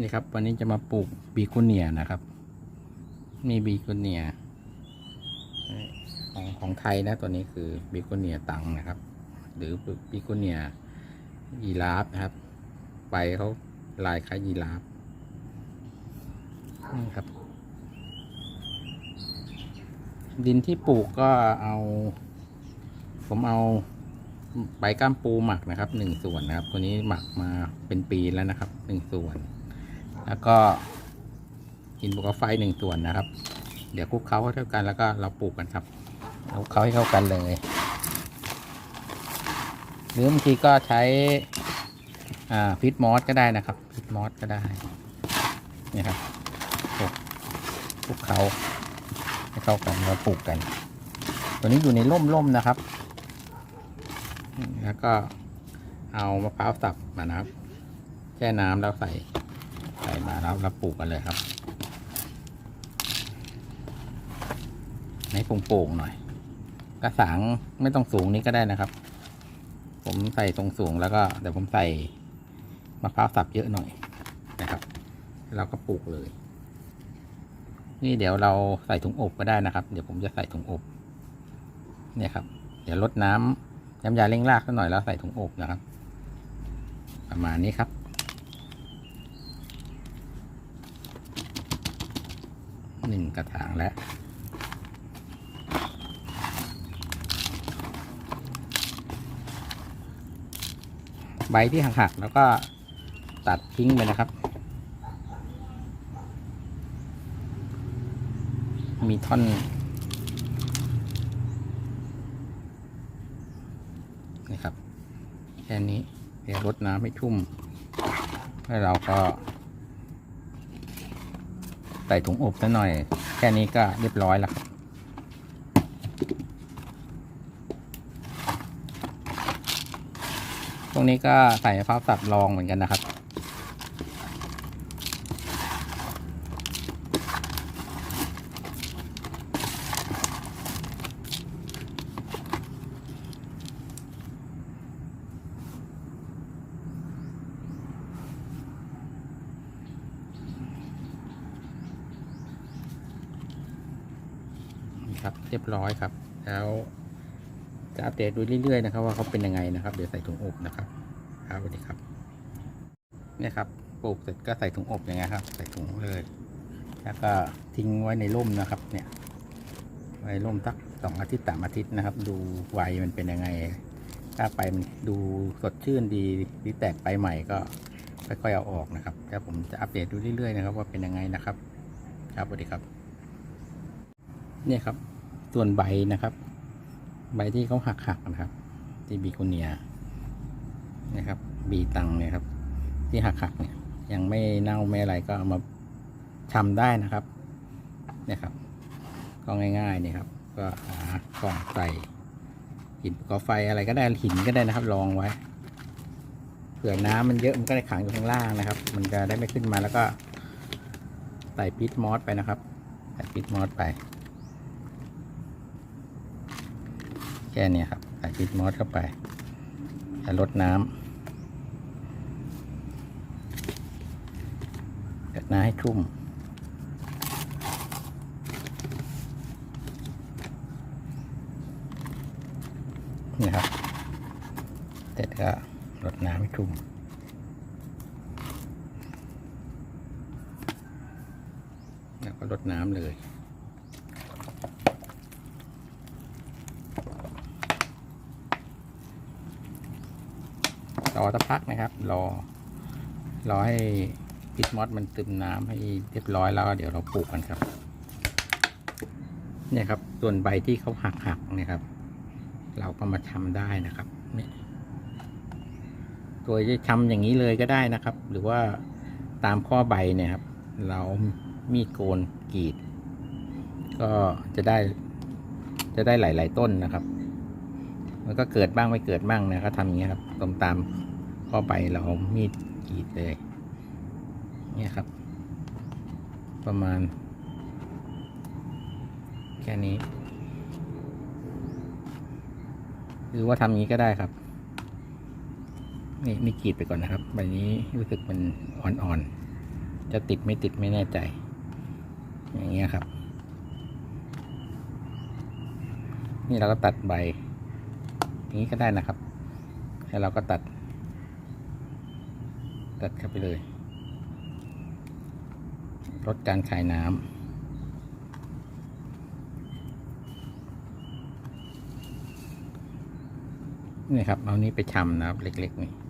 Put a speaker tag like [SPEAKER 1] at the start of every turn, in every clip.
[SPEAKER 1] นี่ครับ วันนี้จะมาปลูกบีโกเนียนะครับนี่บีโกเนียของของไทยนะตัวนี้คือบีโกเนียตังนะครับ หรือบีโกเนียยีราฟนะครับใบเขาลายคล้ายยีราฟนี่ครับ ดินที่ปลูกก็เอา ผมเอาใบก้ามปูหมักนะครับหนึ่งส่วนนะครับ ตัวนี้หมักมาเป็นปีแล้วนะครับหนึ่งส่วน แล้วก็หินภูเขาไฟหนึ่งส่วนนะครับ เดี๋ยวคลุกเคล้าให้เท่ากันแล้วก็เราปลูกกันครับคลุกเคล้าให้เข้ากันเลยหรือบางทีก็ใช้พิษมอสก็ได้นะครับพิษมอสก็ได้นี่ครับคลุกคลุกเคล้าให้เข้ากันแล้วปลูกกัน ตัวนี้อยู่ในร่มๆนะครับ แล้วก็เอามะพร้าวสับมานะครับแช่น้ำแล้วใส่ มาแล้วเราปลูกกันเลยครับให้โป่งๆหน่อย กระถางไม่ต้องสูงนี้ก็ได้นะครับ ผมใส่ตรงสูงแล้วก็เดี๋ยวผมใส่มะพร้าวสับเยอะหน่อยนะครับแล้วเราก็ปลูกเลย นี่เดี๋ยวเราใส่ถุงอบก็ได้นะครับ เดี๋ยวผมจะใส่ถุงอบ เนี่ยครับ เดี๋ยวลดน้ำน้ำยาเร่งรากสักหน่อยแล้วใส่ถุงอบนะครับ ประมาณนี้ครับ หนึ่งกระถางแล้วใบที่หักๆแล้วก็ตัดทิ้งไปนะครับ มีท่อน นี่ครับ แค่นี้เดี๋ยวรดน้ำให้ชุ่ม แล้วเราก็ ส่ถุงอบซะหน่อย แค่นี้ก็เรียบร้อยแล้วครับตรงนี้ก็ใส่มะพร้าวสับรองเหมือนกันนะครับ ครับเรียบร้อยครับ แล้วจะอัปเดตดูเรื่อยๆนะครับ ว่าเขาเป็นยังไงนะครับ เดี๋ยวใส่ถุงอบนะครับครับสวัสดีครับเนี่ยครับปลูกเสร็จก็ใส่ถุงอบอย่างเงี้ยครับ ใส่ถุงเลย แล้วก็ทิ้งไว้ในร่มนะครับ เนี่ย ไว้ร่มสักสองอาทิตย์สามอาทิตย์นะครับ ดูใบมันเป็นยังไง ถ้าไปมันดูสดชื่นดีหรือแตกไปใหม่ก็ค่อยๆเอาออกนะครับแล้วผมจะอัปเดตดูเรื่อยๆนะครับ ว่าเป็นยังไงนะครับ ครับสวัสดีครับ เนี่ยครับ ส่วนใบนะครับ ใบที่เขาหักหักๆนะครับ ที่บีโคเนียนะครับ บีตังเนี่ยครับ ที่หักหักๆเนี่ย ยังไม่เน่าไม่อะไรก็เอามาทำได้นะครับเนี่ยครับ ก็ง่ายๆเนี่ยครับ ก็หากล่องใส่หินภูเขาไฟอะไรก็ได้หินก็ได้นะครับ ลองไว้เผื่อน้ำมันเยอะมันก็ได้ขังอยู่ข้างล่างนะครับ มันจะได้ไม่ขึ้นมาแล้วก็ใส่พิษมอสไปนะครับใส่พิษมอสไป แค่นี้ครับใส่พิษมอสเข้าไปจะลดน้ำกดน้ำให้ชุ่มนี่ครับเสร็จก็ลดน้ำให้ชุ่มแล้วก็ลดน้ำเลย รอสักพักนะครับรอรอให้พิษมอสมันซึมน้ำให้เรียบร้อยแล้วเดี๋ยวเราปลูกกันครับ เนี่ยครับ ส่วนใบที่เขาหักหักเนี่ยครับ เราก็มาทำได้นะครับเนี่ยตัวจะทำอย่างนี้เลยก็ได้นะครับ หรือว่าตามข้อใบเนี่ยครับ เรามีดโกนกรีด ก็จะได้จะได้หลาย ๆ ต้นนะครับ มันก็เกิดบ้างไม่เกิดบ้างนะก็ทำอย่างนี้ยครับตรงตามข้อใบเรามีดกรีดเลย เนี่ยครับ ประมาณ แค่นี้ หรือว่าทำอย่างี้ก็ได้ครับ นี่นี่กรีดไปก่อนนะครับใบนี้รู้สึกมันอ่อนๆ จะติดไม่ติดไม่แน่ใจ อย่างเงี้ยครับ นี่เราก็ตัดใบ อย่างนี้ก็ได้นะครับ ให้เราก็ตัด ตัดเข้าไปเลยลดการขายน้ำนี่ครับเอานี้ไปชำนะครับ เล็ก ๆ นี่นี่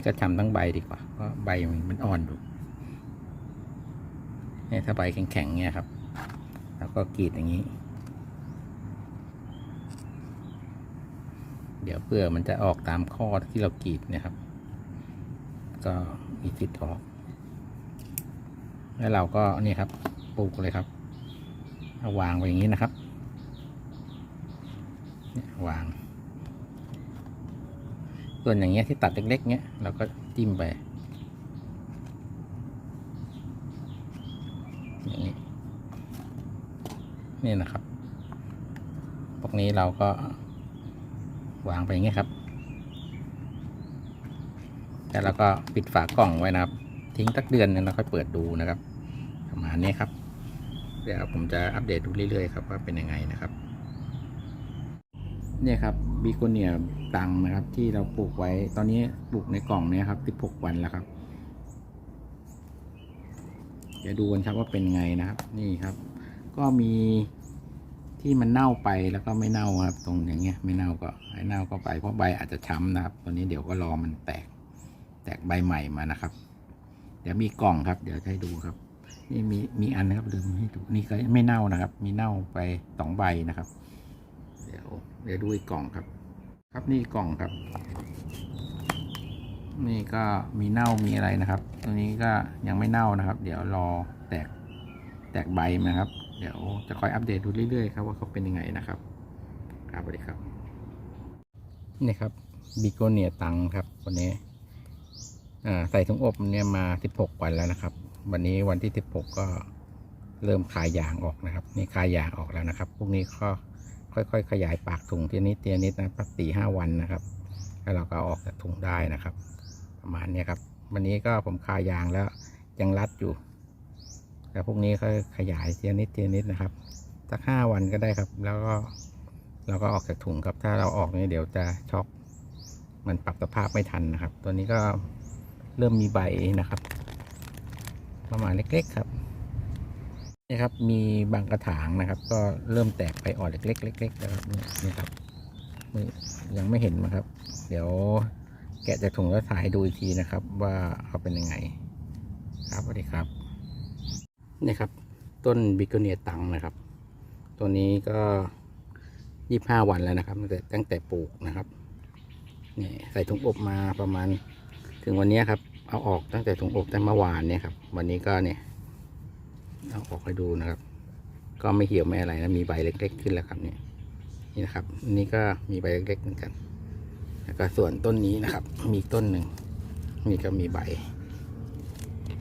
[SPEAKER 1] นี่ก็ชำทั้งใบดีกว่าเพราะใบมันอ่อนดูเนี่ยถ้าใบแข็งๆเนี่ยครับ แล้วก็กรีดอย่างนี้ เดี๋ยวเพื่อมันจะออกตามข้อที่เรากรีดนะครับ ก็มีสิทธิ์ออก แล้วเราก็นี่ครับปลูกเลยครับเอาวางไว้อย่างนี้นะครับเนี่ยวาง ส่วนอย่างเงี้ยที่ตัดเล็กๆเงี้ยเราก็จิ้มไปอย่างนี้นี่นะครับพวกนี้เราก็วางไปอย่างนี้ครับ แล้วเราก็ปิดฝากล่องไว้นะครับ ทิ้งสักเดือนนึงแล้วค่อยเปิดดูนะครับ ประมาณนี้ครับ เดี๋ยวผมจะอัปเดตดูเรื่อยๆครับว่าเป็นยังไงนะครับ เนี่ยครับบีโกเนียตังนะครับ ที่เราปลูกไว้ตอนนี้ปลูกในกล่องเนี้ยครับ16วันแล้วครับเดี๋ยวดูกันครับว่าเป็นไงนะครับ นี่ครับ ก็มีที่มันเน่าไปแล้วก็ไม่เน่าครับ ตรงอย่างเงี้ย ไม่เน่าก็ให้เน่าก็ไปเพราะใบอาจจะช้ำนะครับตอนนี้เดี๋ยวก็รอมันแตก แตกใบใหม่มานะครับ เดี๋ยวมีกล่องครับ เดี๋ยวให้ดูครับ นี่มีมีอันนะครับลืมให้ดูนี่ก็ไม่เน่านะครับ มีเน่าไปสองใบนะครับ เดี๋ยวดูอีกกล่องครับ ครับนี่กล่องครับ นี่ก็มีเน่ามีอะไรนะครับ ตัวนี้ก็ยังไม่เน่านะครับ เดี๋ยวรอแตกแตกใบนะครับ เดี๋ยวจะคอยอัปเดตดูเรื่อยๆครับว่าเขาเป็นยังไงนะครับ ครับสวัสดีครับ นี่ครับบิโกเนียตังครับวันนี้ใส่ถุงอบเนี่ยมา 16 วันแล้วนะครับ วันนี้วันที่ 16 ก็เริ่มคายยางออกนะครับ นี่คายยางออกแล้วนะครับ พวกนี้ก็ ค่อยๆ ขยายปากถุงทีนิดทีนิดนะครับสี่ห้าวันนะครับแล้วเราก็เอาออกจากถุงได้นะครับ ประมาณนี้ครับ วันนี้ก็ผมคายางแล้วยังรัดอยู่ แต่พวกนี้ก็ขยายทีนิดทีนิดนะครับสักห้าวันก็ได้ครับ แล้วก็เราก็ออกจากถุงครับ ถ้าเราออกนี่เดี๋ยวจะช็อก มันปรับสภาพไม่ทันนะครับ ตัวนี้ก็เริ่มมีใบนะครับ ประมาณเล็กๆครับ นี่ครับมีบางกระถางนะครับ ก็เริ่มแตกใบอ่อนเล็กๆเล็กๆนะครับนี่ครับยังไม่เห็นนะครับ เดี๋ยวแกะจากถุงแล้วถ่ายให้ดูอีกทีนะครับ ว่าเขาเป็นยังไง ครับสวัสดีครับนี่ครับ ต้นบิโกเนียตังนะครับ ตัวนี้ก็ยี่ห้าวันแล้วนะครับตั้งแต่ตั้งแต่ปลูกนะครับนี่ใส่ถุงอบมาประมาณ ถึงวันนี้ครับ เอาออกตั้งแต่ถุงอบตั้งเมื่อวานเนี่ยครับ วันนี้ก็เนี่ย เอาออกให้ดูนะครับ ก็ไม่เหี่ยวไม่อะไรนะมีใบเล็ก ๆ ขึ้นแล้วครับเนี่ยนี่นะครับ นี่ก็มีใบเล็กๆเหมือนกัน แล้วก็ส่วนต้นนี้นะครับ มีต้นหนึ่งนี่ก็มีใบ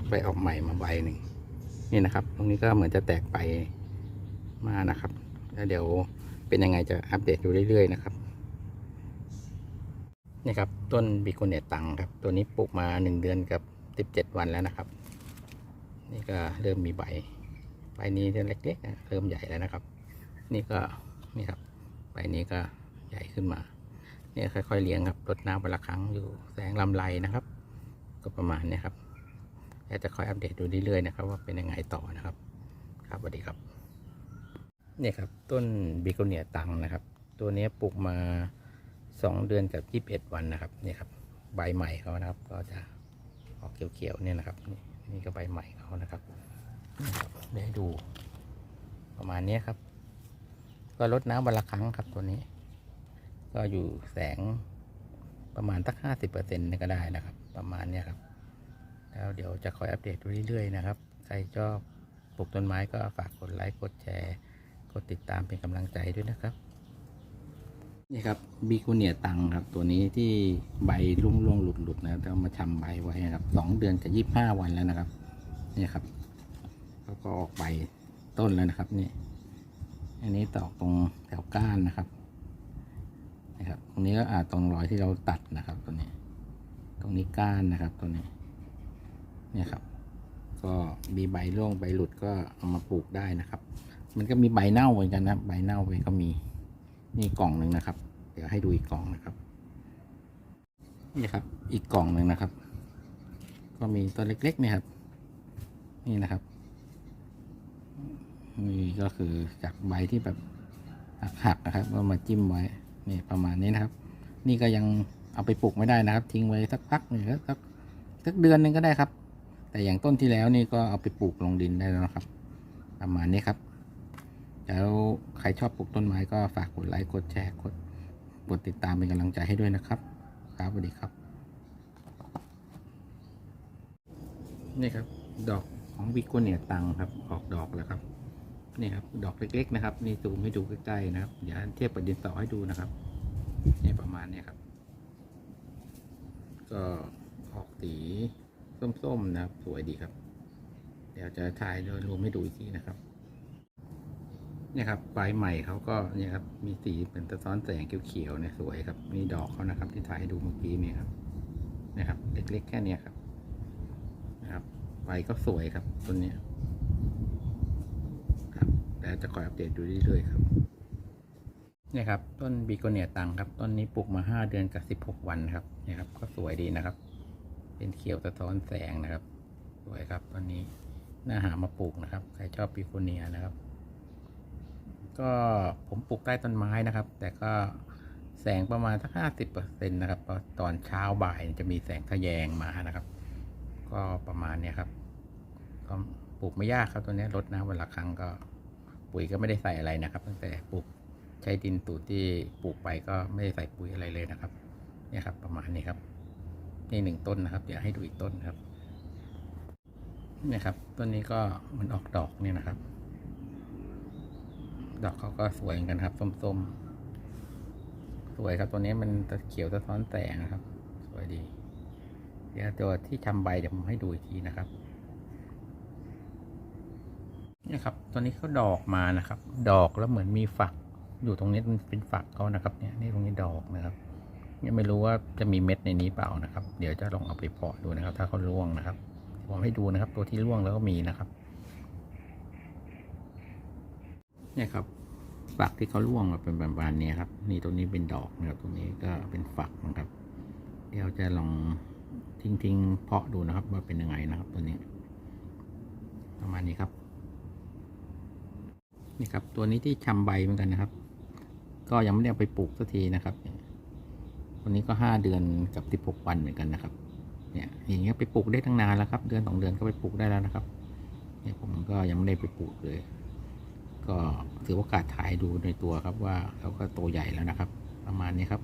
[SPEAKER 1] ใบออกใหม่มาใบหนึ่งนี่นะครับ ตรงนี้ก็เหมือนจะแตกใบมานะครับแล้วเดี๋ยวเป็นยังไงจะอัปเดตดูเรื่อยๆนะครับนี่ครับต้นบิโกเนตตังครับ ตัวนี้ปลูกมาหนึ่งเดือนกับสิบเจ็ดวันแล้วนะครับ นี่ก็เริ่มมีใบ ใบนี้จะเล็กๆเริ่มใหญ่แล้วนะครับ นี่ก็นี่ครับใบนี้ก็ใหญ่ขึ้นมาเนี่ยค่อยๆเลี้ยงครับรดน้ำวันละครั้งอยู่แสงลำไรนะครับ ก็ประมาณนี้ครับแล้วจะคอยอัปเดตดูเรื่อยๆนะครับ ว่าเป็นยังไงต่อนะครับ ครับสวัสดีครับนี่ครับต้นบิโกเนียตังนะครับ ตัวนี้ปลูกมาสองเดือนกับยี่สิบเอ็ดวันนะครับนี่ครับใบใหม่เขานะครับ ก็จะออกเขียวๆเนี่ยนะครับ นี่ก็ใบใหม่เขานะครับ เดี๋ยวดู ประมาณนี้ครับ ก็ลดน้ำวันละครั้งครับตัวนี้ ก็อยู่แสงประมาณสักห้าสิบเปอร์เซ็นต์ก็ได้นะครับ ประมาณนี้ครับ แล้วเดี๋ยวจะคอยอัปเดตเรื่อยๆนะครับ ใครชอบปลูกต้นไม้ก็ฝากกดไลค์กดแชร์กดติดตามเป็นกำลังใจด้วยนะครับ นี่ครับบีคูเนียตังครับ ตัวนี้ที่ใบร่วงร่วงหลุดหลุดๆนะครับเอามาชำใบไว้นะครับสองเดือนกับยี่บห้าวันแล้วนะครับ นี่ครับ เขาก็ออกใบต้นแล้วนะครับนี่ อันนี้ตอกตรงแถวก้านนะครับนะครับตรงนี้ก็อาจตรงรอยที่เราตัดนะครับตัวนี้ ตรงนี้ก้านนะครับตัวนี้เนี่ยครับ ก็มีใบร่วงใบหลุดก็เอามาปลูกได้นะครับ มันก็มีใบเน่าเหมือนกันนะใบเน่าไปก็มีนี่กล่องหนึ่งนะครับ เดี๋ยวให้ดูอีกกล่องนะครับนี่ครับ อีกกล่องหนึ่งนะครับ ก็มีตัวเล็กๆนี่ครับ นี่นะครับ นี่ก็คือจากใบที่แบบหักๆนะครับก็มาจิ้มไว้นี่ประมาณนี้นะครับ นี่ก็ยังเอาไปปลูกไม่ได้นะครับ ทิ้งไว้สักพักหนึ่งสักสักเดือนหนึ่งก็ได้ครับ แต่อย่างต้นที่แล้วนี่ก็เอาไปปลูกลงดินได้แล้วนะครับ ประมาณนี้ครับแล้วใครชอบปลูกต้นไม้ก็ฝากกดไลค์กดแชร์กดกดติดตามเป็นกำลังใจให้ด้วยนะครับครับสวัสดีครับ นี่ครับ ดอกของวิโกเนียตังครับ ออกดอกแล้วครับ นี่ครับดอกเล็กๆนะครับนี่ซูมให้ดูใกล้ๆนะครับเดี๋ยวเทียบกับดินสอให้ดูนะครับนี่ประมาณนี้ครับ ก็ออกสีส้มๆนะครับ สวยดีครับ เดี๋ยวจะถ่ายโดยรวมให้ดูอีกทีนะครับเนี่ยครับปลายใหม่เขาก็เนี่ยครับมีสีเป็นสะท้อนแสงเขียวๆเนี่ยสวยครับมีดอกเขานะครับ ที่ถ่ายให้ดูเมื่อกี้เนี่ยครับนะครับ เล็กๆแค่เนี้ยครับนะครับใบก็สวยครับต้นเนี้ย ครับแต่จะคอยอัปเดตดูเรื่อยๆครับเนี่ยครับต้นบีโกเนียตังครับต้นนี้ปลูกมาห้าเดือนกับสิบหกวันครับเนี่ยครับ ก็สวยดีนะครับ เป็นเขียวสะท้อนแสงนะครับ สวยครับต้นนี้น่าหามาปลูกนะครับใครชอบบีโกเนียนะครับ ก็ผมปลูกใต้ต้นไม้นะครับ แต่ก็แสงประมาณสักห้าสิบเปอร์เซ็นต์นะครับตอนเช้าบ่ายจะมีแสงทะแยงมานะครับ ก็ประมาณเนี้ยครับก็ปลูกไม่ยากครับตัวนี้ยรดน้ำวันละครั้งก็ ปุ๋ยก็ไม่ได้ใส่อะไรนะครับ ตั้งแต่ปลูกใช้ดินตูดที่ปลูกไปก็ไม่ได้ใส่ปุ๋ยอะไรเลยนะครับเนี่ยครับ ประมาณนี้ครับนี่หนึ่งต้นนะครับ เดี๋ยวให้ดูอีกต้นครับเนี่ยครับ ต้นนี้ก็มันออกดอกเนี่ยนะครับ ดอกเขาก็สวยเหมือนกันครับส้มๆ สวยครับ ตัวนี้มันตะเขียวสะท้อนแสงนะครับ สวยดี เดี๋ยวตัวที่ชำใบเดี๋ยวผมให้ดูอีกทีนะครับ นี่ครับตัวนี้เขาดอกมานะครับ ดอกแล้วเหมือนมีฝัก อยู่ตรงนี้มันเป็นฝักเขานะครับเนี่ยนี่ตรงนี้ดอกนะครับยังไม่รู้ว่าจะมีเม็ดในนี้เปล่านะครับ เดี๋ยวจะลองเอาไปเพาะดูนะครับ ถ้าเขาร่วงนะครับผมให้ดูนะครับ ตัวที่ร่วงแล้วก็มีนะครับ เนี่ยครับ ฝักที่เขาร่วงมาเป็นประมาณนี้ครับนี่ตัวนี้เป็นดอกนะครับตัวนี้ก็เป็นฝักนะครับ เดี๋ยวจะลองทิ้งๆเพาะดูนะครับ ว่าเป็นยังไงนะครับ ตัวนี้ ประมาณนี้ครับ นี่ครับ ตัวนี้ที่ชำใบเหมือนกันนะครับ ก็ยังไม่ได้ไปปลูกสักทีนะครับตัวนี้ก็ห้าเดือนกับสิบหกวันเหมือนกันนะครับ เนี่ยอย่างเงี้ยไปปลูกได้ตั้งนานแล้วครับ เดือนสองเดือนก็ไปปลูกได้แล้วนะครับ เนี่ยผมก็ยังไม่ได้ไปปลูกเลย ก็ถือโอกาสถ่ายดูในตัวครับว่าเขาก็โตใหญ่แล้วนะครับ ประมาณนี้ครับ